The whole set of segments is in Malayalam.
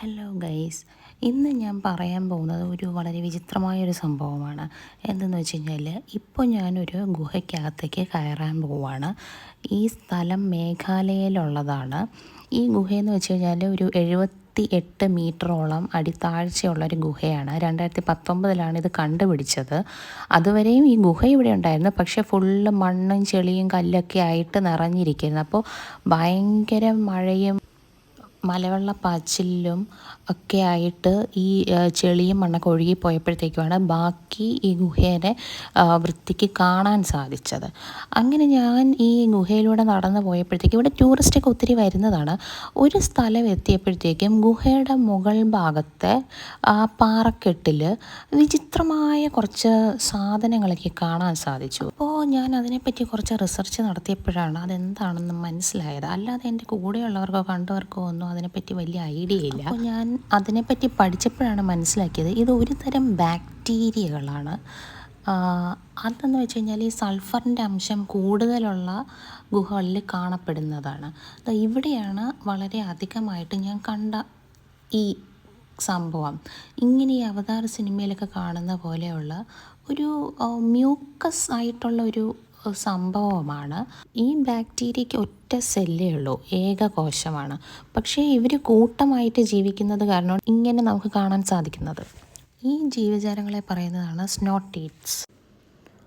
ഹലോ ഗൈസ് ഇന്ന് ഞാൻ പറയാൻ പോകുന്നത് ഒരു വളരെ വിചിത്രമായൊരു സംഭവമാണ്. എന്തെന്ന് വെച്ച് കഴിഞ്ഞാൽ ഇപ്പോൾ ഞാനൊരു ഗുഹയ്ക്കകത്തേക്ക് കയറാൻ പോവാണ്. ഈ സ്ഥലം മേഘാലയയിലുള്ളതാണ്. ഈ ഗുഹയെന്ന് വെച്ച് കഴിഞ്ഞാൽ ഒരു എഴുപത്തി എട്ട് മീറ്ററോളം അടിത്താഴ്ചയുള്ള ഒരു ഗുഹയാണ്. രണ്ടായിരത്തി പത്തൊമ്പതിലാണ് ഇത് കണ്ടുപിടിച്ചത്. അതുവരെയും ഈ ഗുഹ ഇവിടെ ഉണ്ടായിരുന്നു. പക്ഷേ ഫുള്ള് മണ്ണും ചെളിയും കല്ലൊക്കെ ആയിട്ട് നിറഞ്ഞിരിക്കുന്നു. അപ്പോൾ ഭയങ്കര മഴയും മലവെള്ളപ്പാച്ചിലും ഒക്കെ ആയിട്ട് ഈ ചെളിയും മണ്ണൊക്കെ ഒഴുകി പോയപ്പോഴത്തേക്കുമാണ് ബാക്കി ഈ ഗുഹേനെ വൃത്തിക്ക് കാണാൻ സാധിച്ചത്. അങ്ങനെ ഞാൻ ഈ ഗുഹയിലൂടെ നടന്നു പോയപ്പോഴത്തേക്കും ഇവിടെ ടൂറിസ്റ്റൊക്കെ ഒത്തിരി വരുന്നതാണ്. ഒരു സ്ഥലം എത്തിയപ്പോഴത്തേക്കും ഗുഹയുടെ മുകൾ ഭാഗത്തെ ആ പാറക്കെട്ടിൽ വിചിത്രമായ കുറച്ച് സാധനങ്ങളൊക്കെ കാണാൻ സാധിച്ചു. അപ്പോൾ ഞാൻ അതിനെപ്പറ്റി കുറച്ച് റിസർച്ച് നടത്തിയപ്പോഴാണ് അതെന്താണെന്ന് മനസ്സിലായത്. അല്ലാതെ എന്റെ കൂടെയുള്ളവർക്കോ കണ്ടവർക്കോ ഒന്നും അതിനെപ്പറ്റി വലിയ ഐഡിയ ഇല്ല. അപ്പോൾ ഞാൻ അതിനെപ്പറ്റി പഠിച്ചപ്പോഴാണ് മനസ്സിലാക്കിയത് ഇത് ഒരു തരം ബാക്ടീരിയകളാണ് അതെന്ന് വെച്ച് കഴിഞ്ഞാൽ ഈ സൾഫറിന്റെ അംശം കൂടുതലുള്ള ഗുഹകളിൽ കാണപ്പെടുന്നതാണ്. ഇവിടെയാണ് വളരെ അധികമായിട്ട് ഞാൻ കണ്ട ഈ സംഭവം. ഇങ്ങനെ ഈ അവതാർ സിനിമയിലൊക്കെ കാണുന്ന പോലെയുള്ള ഒരു മ്യൂക്കസ് ആയിട്ടുള്ള ഒരു സംഭവമാണ്. ഈ ബാക്ടീരിയയ്ക്ക് ഒറ്റ സെല്ലേ ഉള്ളൂ ഏകകോശമാണ്. പക്ഷേ ഇവർ കൂട്ടമായിട്ട് ജീവിക്കുന്നത് കാരണം ഇങ്ങനെ നമുക്ക് കാണാൻ സാധിക്കുന്നത്. ഈ ജീവജാലങ്ങളെ പറയുന്നതാണ് സ്നോട്ടീറ്റ്സ്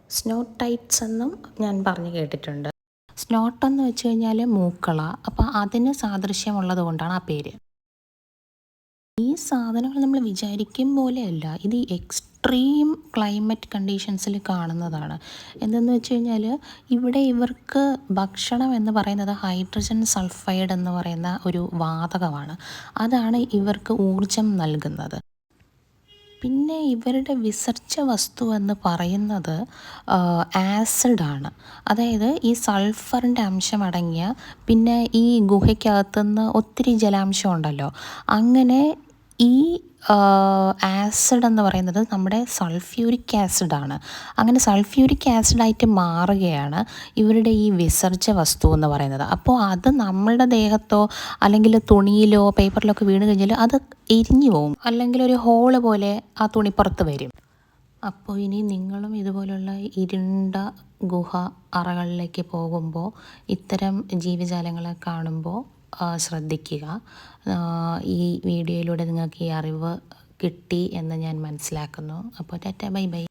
സ്നോട്ടൈറ്റ്സ് എന്നും ഞാൻ പറഞ്ഞു കേട്ടിട്ടുണ്ട്. സ്നോട്ടെന്ന് വെച്ച് കഴിഞ്ഞാൽ മൂക്കള അപ്പോൾ അതിന് സാദൃശ്യമുള്ളത് കൊണ്ടാണ് ആ പേര്. ഈ സാധനങ്ങൾ നമ്മൾ വിചാരിക്കും പോലെയല്ല. ഇത് എക്സ്ട്രീം ക്ലൈമറ്റ് കണ്ടീഷൻസിൽ കാണുന്നതാണ്. എന്തെന്ന് വെച്ച് കഴിഞ്ഞാൽ ഇവിടെ ഇവർക്ക് ഭക്ഷണം എന്ന് പറയുന്നത് ഹൈഡ്രജൻ സൾഫൈഡ് എന്ന് പറയുന്ന ഒരു വാതകമാണ്. അതാണ് ഇവർക്ക് ഊർജം നൽകുന്നത്. പിന്നെ ഇവരുടെ വിസർജ വസ്തു എന്ന് പറയുന്നത് ആസിഡാണ് അതായത് ഈ സൾഫറിന്റെ അംശം അടങ്ങിയ പിന്നെ ഈ ഗുഹയ്ക്കകത്തുനിന്ന് ഒത്തിരി ജലാംശം ഉണ്ടല്ലോ. അങ്ങനെ ഈ ആസിഡ് എന്ന് പറയുന്നത് നമ്മുടെ സൾഫ്യൂരിക് ആസിഡാണ് അങ്ങനെ സൾഫ്യൂരിക് ആസിഡായിട്ട് മാറുകയാണ് ഇവരുടെ ഈ വിസർജ വസ്തു എന്ന് പറയുന്നത്. അപ്പോൾ അത് നമ്മളുടെ ദേഹത്തോ അല്ലെങ്കിൽ തുണിയിലോ പേപ്പറിലോ ഒക്കെ വീണ് കഴിഞ്ഞാൽ അത് എരിഞ്ഞു പോകും. അല്ലെങ്കിൽ ഒരു ഹോൾ പോലെ ആ തുണി പുറത്ത് വരും. അപ്പോൾ ഇനി നിങ്ങളും ഇതുപോലുള്ള ഇരുണ്ട ഗുഹ അറകളിലേക്ക് പോകുമ്പോൾ ഇത്തരം ജീവജാലങ്ങളെ കാണുമ്പോൾ ശ്രദ്ധിക്കുക. ഈ വീഡിയോയിലൂടെ നിങ്ങൾക്ക് ഈ അറിവ് കിട്ടി എന്ന് ഞാൻ മനസ്സിലാക്കുന്നു. അപ്പോൾ ടാറ്റ ബൈ ബൈ.